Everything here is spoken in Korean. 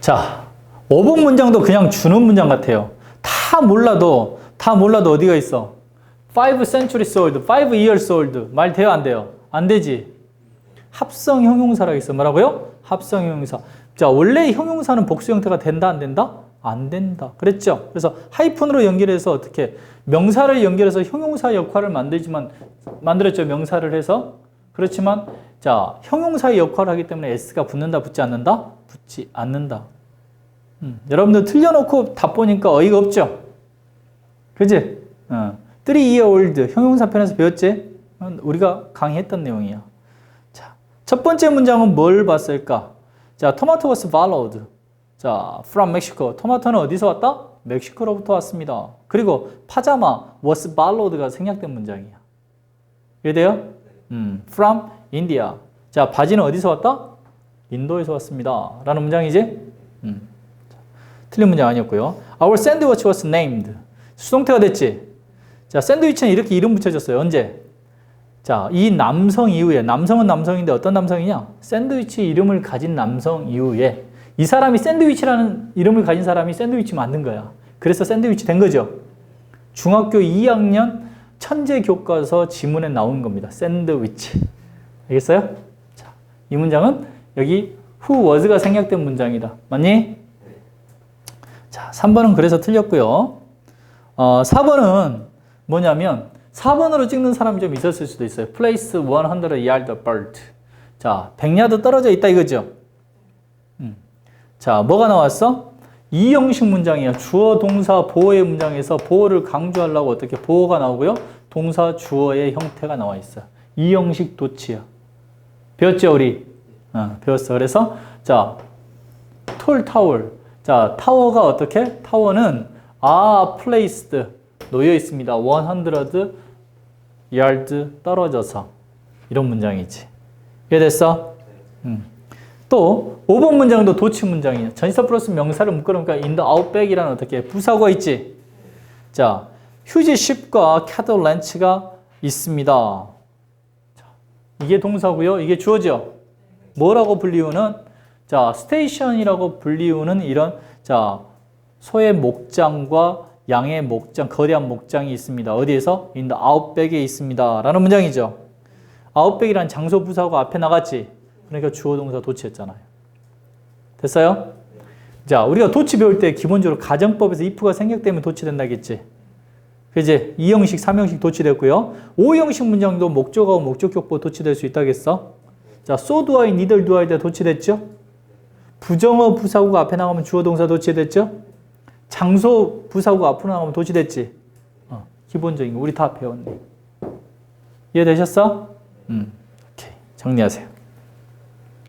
자, 5번 문장도 그냥 주는 문장 같아요. 다 몰라도, 다 몰라도 어디가 있어? 5 centuries old, 5 years old. 말 돼요, 안 돼요? 안 되지. 합성 형용사라고 있어. 뭐라고요? 합성 형용사. 자, 원래 형용사는 복수 형태가 된다, 안 된다? 안 된다. 그랬죠? 그래서 하이픈으로 연결해서 어떻게 명사를 연결해서 형용사 역할을 만들지만 만들었죠. 명사를 해서. 그렇지만 자, 형용사의 역할을 하기 때문에 s가 붙는다, 붙지 않는다? 붙지 않는다. 음, 여러분들 틀려놓고 답 보니까 어이가 없죠? 그지? 어. 3 year old 형용사 편에서 배웠지? 어, 우리가 강의했던 내용이야. 자, 첫 번째 문장은 뭘 봤을까? 자, 토마토 was followed. 자, from Mexico. 토마토는 어디서 왔다? 멕시코로부터 왔습니다. 그리고 파자마 was followed가 생략된 문장이야. 이해돼요? 음, from India. 자, 바지는 어디서 왔다? 인도에서 왔습니다. 라는 문장이지? 음. 자, 틀린 문장 아니었고요. Our sandwich was named. 수동태가 됐지? 자, 샌드위치는 이렇게 이름 붙여졌어요. 언제? 자, 이 남성 이후에, 남성은 남성인데 어떤 남성이냐? 샌드위치 이름을 가진 남성 이후에 이 사람이 샌드위치라는 이름을 가진 사람이 샌드위치 만든 거야. 그래서 샌드위치 된 거죠. 중학교 2학년 천재 교과서 지문에 나온 겁니다. 샌드위치. 알겠어요? 자, 이 문장은 여기 who was가 생략된 문장이다. 맞니? 자, 3번은 그래서 틀렸고요. 어, 4번은 뭐냐면 4번으로 찍는 사람이 좀 있었을 수도 있어요. place 100 yard apart. 자, 100야드 떨어져 있다 이거죠. 음. 자, 뭐가 나왔어? 이 형식 문장이야. 주어, 동사, 보어의 문장에서 보어를 강조하려고 어떻게 보어가 나오고요. 동사, 주어의 형태가 나와 있어. 이 형식 도치야. 배웠죠, 우리? 어, 배웠어. 그래서 자, 톨 타월. 자, 타워가 어떻게? 타워는 아, placed 놓여 있습니다. 100 yard 떨어져서 이런 문장이지. 이해됐어? 음. 또 5번 문장도 도치 문장이에요. 전치사 플러스 명사를 묶어놓으니까 in the outback이라는 어떻게 부사가 있지. 자, 휴지 쉽과 cattle ranch가 있습니다. 자, 이게 동사고요. 이게 주어죠. 뭐라고 불리우는 자, 스테이션이라고 불리우는 이런 자, 소의 목장과 양의 목장, 거대한 목장이 있습니다. 어디에서? the outback에 있습니다. 라는 문장이죠. outback이란 장소 부사가 앞에 나갔지. 그러니까 주어 동사 도치였잖아요. 됐어요? 자, 우리가 도치 배울 때 기본적으로 가정법에서 if가 생략되면 도치된다겠지. 그지? 2형식, 3형식 도치됐고요. 5형식 문장도 목적어하고 목적격보 도치될 수 있다겠어? 자, so do I, neither do I 때 도치됐죠? 부정어 부사구가 앞에 나가면 주어 동사 도치됐죠? 장소 부사구가 앞으로 나가면 도치됐지? 어, 기본적인 거 우리 다 배웠네. 이해되셨어? 음, 오케이. 정리하세요.